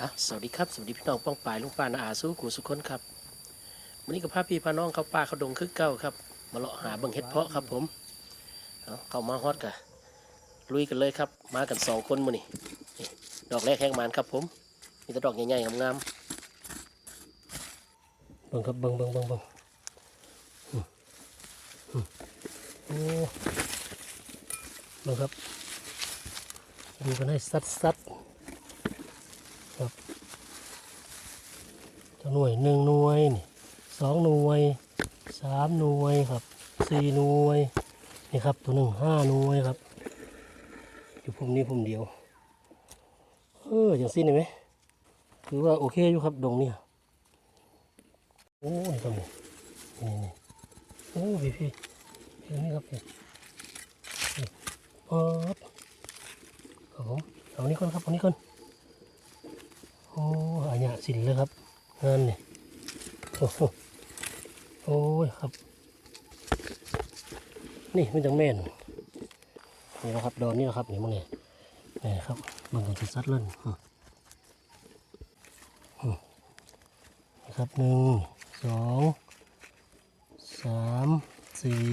อะสวัสดีครับ สวัสดีพี่น้องป้องปายลุงป้านาอาสู้กูสุขคนครับวันนี้กับพาพี่พาน้องเขาป่าเขาดงคึกเก้าครับ มาเลาะหาเบิ่งเห็ดเพาะครับผมเอาเข้ามาฮอดกะลุยกันเลยครับ มากันสองคนมื้อนี่ดอกแรกแห้งมันครับผมมีแต่ดอกใหญ่ๆงามๆเบิ่งครับเบิ่งเบิ่งเบิ่งเบิ่งโอ้เบิ่งครับดูกันให้สัดๆ ครับจะ หน่วยหนึ่งหน่วยนี่สองหน่วยสามหน่วยครับสี่หน่วยนี่ครับตัวหนึ่งห้าหน่วยครับ อยู่ผมนี้ผมเดียวเอออย่างสิ้นเห็นไหมถือว่าโอเคอยู่ครับดงเนี่ยโอ้นี่ครับนี่นี่โอ้พี่พี่พี่นี่ครับพี่นี่ป๊บครับผมเอานี้ก่อนครับเอานี้ก่อนโอ้อันนี้สินเลยครับ งานนี่โอ้โหโอ้ยครับ นี่มันจังแม่นนี่นะครับดอนนี่นะครับนี่มึงเนี่ยนี่ครับมันก็จะซัดเล่นนะครับหนึ่งสองสามสี่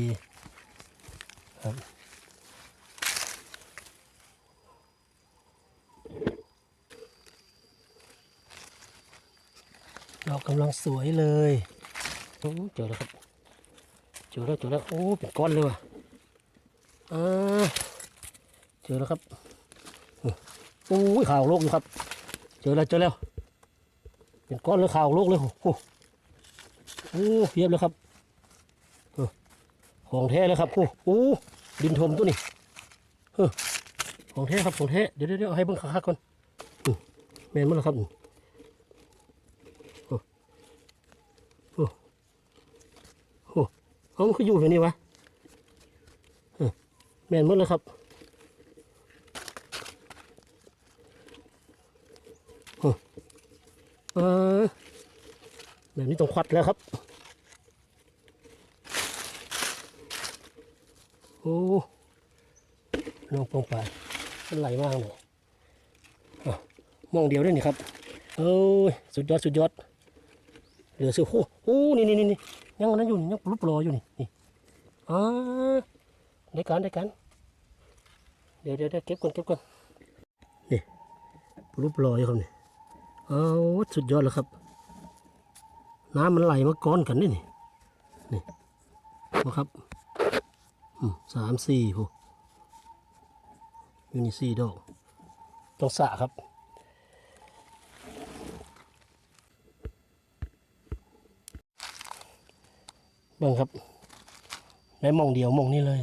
ครับ อกกำลังสวยเลยโอ้เจอแล้วครับเจอแล้วเจอแล้วโอ้เป็นก้อนเลยว่ะอ่าเจอแล้วครับโอ้ยข่าวโลกอยู่ครับ เจอแล้วเจอแล้วเป็นก้อนเลยข่าวโลกเลยโอ้โหโอ้เพียบเลยครับเออของแท้เลยครับโอ้โหดินทมตัวนี้เออของแท้ครับของแท้เดี๋ยวเดี๋ยวให้เบิ่งคักๆก่อนอืมแม่นมั้งครับ เอามันคืออยู่แบบนี้วะแม่นหมดเลยครับออเอแบบนี้ต้องควัดแล้วครับ โอ้น้องปองไปมันไหลมากเลยอ่มองเดียวได้นี่ครับโอ้ย สุดยอด สุดยอด เหลือเสือโอ้โหนี่นี่นี่ ยังอันนั้นอยู่นี่ยังรูปรออยู่นี่นี่อ่าได้การได้การเดี๋ยวเดี๋ยวเก็บก่อนเก็บก่อนนี่รูปรออยู่ครับนี่เอาสุดยอดแล้วครับ น้ำมันไหลมาก้อนกันนี่นี่นี่นะครับอืมสามสี่โหอยู่นี่สี่ดอกต้องสะครับ บิ่งครับได้มองเดียวมองนี้เลย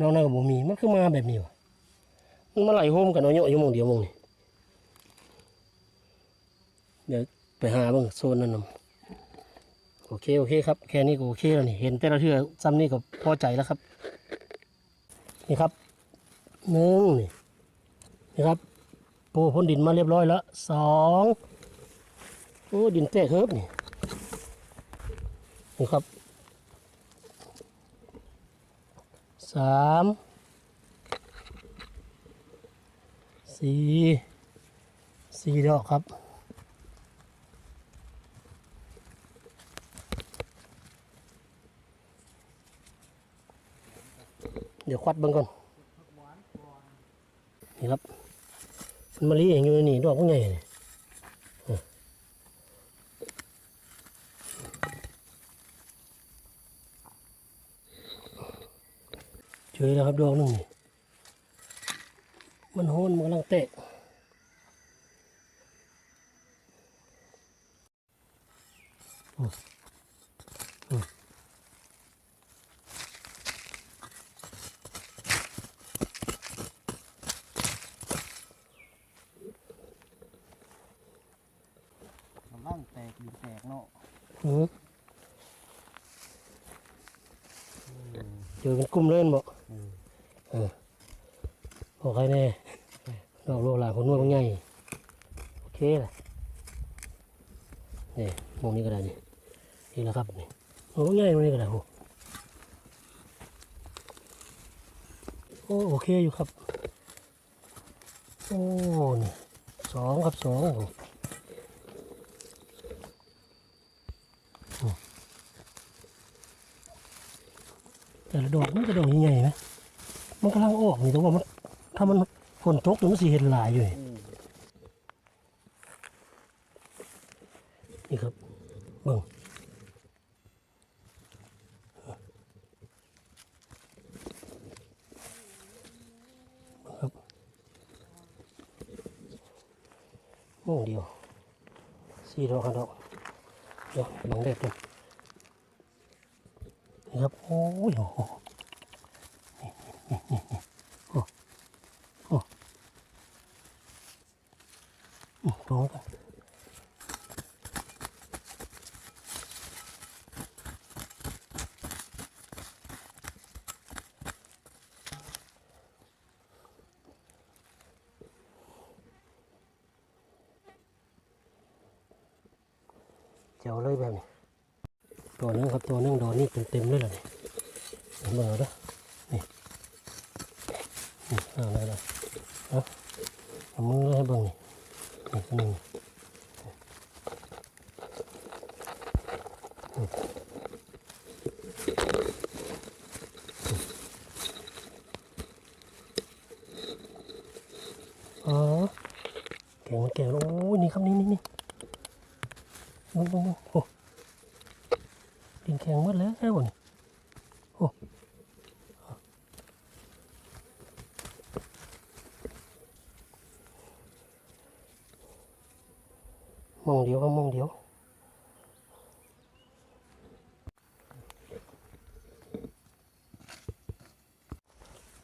นอกนั้นก็บ่มีมันคือมาแบบนี้วะมันมาไหลโฮมกันเอาเนาะอยู่มองเดียวมองนี้เดี๋ยวไปหาเบิ่งโซนนั้นนำโอเคโอเคครับแค่นี้ก็โอเคแล้วนี่เห็นแต่ละเทื่อซ้ำนี่ก็พอใจแล้วครับ นี่ครับหนึ่งนี่นี่ครับปูพ่นดินมาเรียบร้อยแล้วสองโอ้ดินแตกเฮิบนี่ นี่ครับสามสี่สี่ดอกครับเดี๋ยวควัดเบิ่งก่อนนี่ครับมันมาลีเองอยู่นนี่ดอกพวกใหญ่นี่เจ อแล้วครับดอกหนึ่งนี่มันโหนมันกำลังเตะอืมอืมกำลังแตกดินแตกเนาะ อืมเจอกันกลุ่มเล่นบ่เออบอกใครแน่ดอกโลหลานคนนวดบางใหญ่โอเคแหละนี่มองนี้ก็ได้นี่นี่แหละครับนี่โอ้บางใหญ่ตรงนี้ก็ได้โอ้โอ้โอเคอยู่ครับ โอ้นี่สองครับสอง แต่ละดอกมันจะดอกใหญ่ๆนะ มันกำลังออกนี่แต่ว่ามันถ้ามันฝนตกมันสีเห็นหลายอยู่นี่ครับเบิ่งครับโม่งเดียวสี่ดอกครับดอกเดี๋ยวบังแดดเลย นี่ครับ โอ้ยโอ้โหนี่นี่นี่นี่โอ้โอ้อืมตรงกันเจ้าเลยแบบนี้ ตัวนึงครับตัวนึงโดนนี่เต็มๆเลยล่ะนี่เห็นบ่เหรอนี่นี่อาอะไรล่ะเอาเอามือให้บิ่งนี่นี่ตัวนึงอ๋อแกงมันแกงแล้วโอ้ยนี่ครับนี่นี่นี่มึงมึงมึงโอ้ดินแข็งหมดแล้วแค่บนโอ้ มองเดียวครับมองเดียว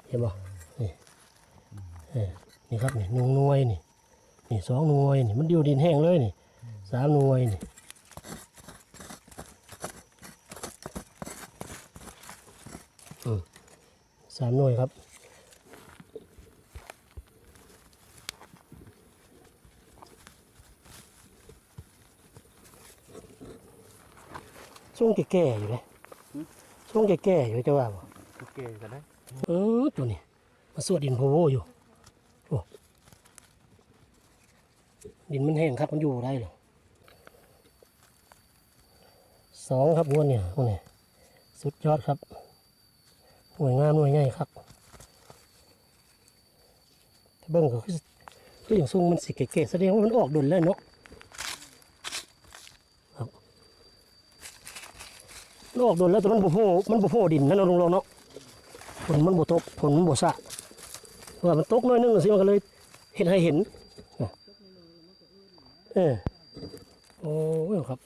เห็นบ่นี่นี่ครับนี่หนึ่งหน่วยนี่นี่สองหน่วยนี่มันดียวดินแห้งเลยนี่สามหน่วยนี่อืมสามหน่วยครับ ช่วงแก่ๆอยู่เลยช่วงแก่ๆอยู่จะว่าบ่โอเคก็ได้เออตัวนี้มาสวดดินโพโวอยู่โอ้ดินมันแห้งครับมันอยู่ได้เหรอสองครับม้วนเนี่ยม้วนเนี่ยสุดยอดครับหน่วยงามหน่วยใหญ่ครับถ้าเบิ้งก็คือคืออย่างซุ่งมันสิเก๋ๆแสดงว่ามันออกดนแล้วเนาะครับ มันออกดนแล้วแต่มันบ่โผล่มันบ่โผล่ดินนั่นเอาลงเราเนาะผลมันบ่ตกผลมันบ่สะว่ามันตกน้อยนึงสิมันก็เลยเห็นให้เห็นเออโอ้ยครับ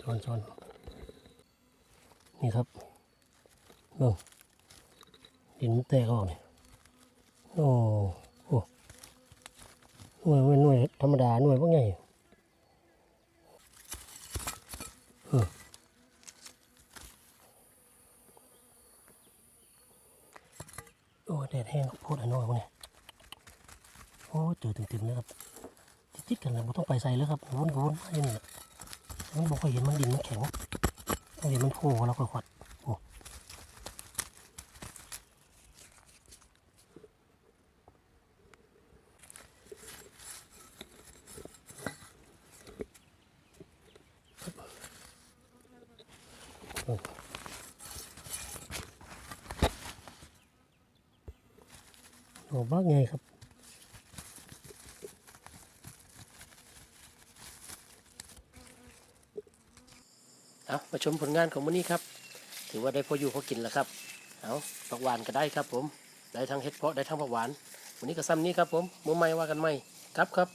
ช้อนช้อนนี่ครับเบิ่งดินมันแตกออกเนี่ยโอ้โหหน่วยหน่วยหน่วยธรรมดาหน่วยพวกไง โอ้แดดแห้งโคตรอันน้อยพวกนี้โอ้เจอเต็มๆเลยครับติดๆกันเลยไม่ต้องไปใส่แล้วครับวนๆมาอย่างนี้แหละมันบอกว่าเห็นมันดินมันแข็งเห็นมันโผล่แล้วค่อย โอ้บ้าไงครับเอามาชมผลงานของมันนี้ครับ ถือว่าได้พออยู่พอกินแล้วครับ เอาผักหวานก็ได้ครับผม ได้ทั้งเห็ดเพาะได้ทั้งผักหวานวันนี้ก็ซ้ำนี้ครับผมมือใหม่ว่ากันใหม่ครับครับ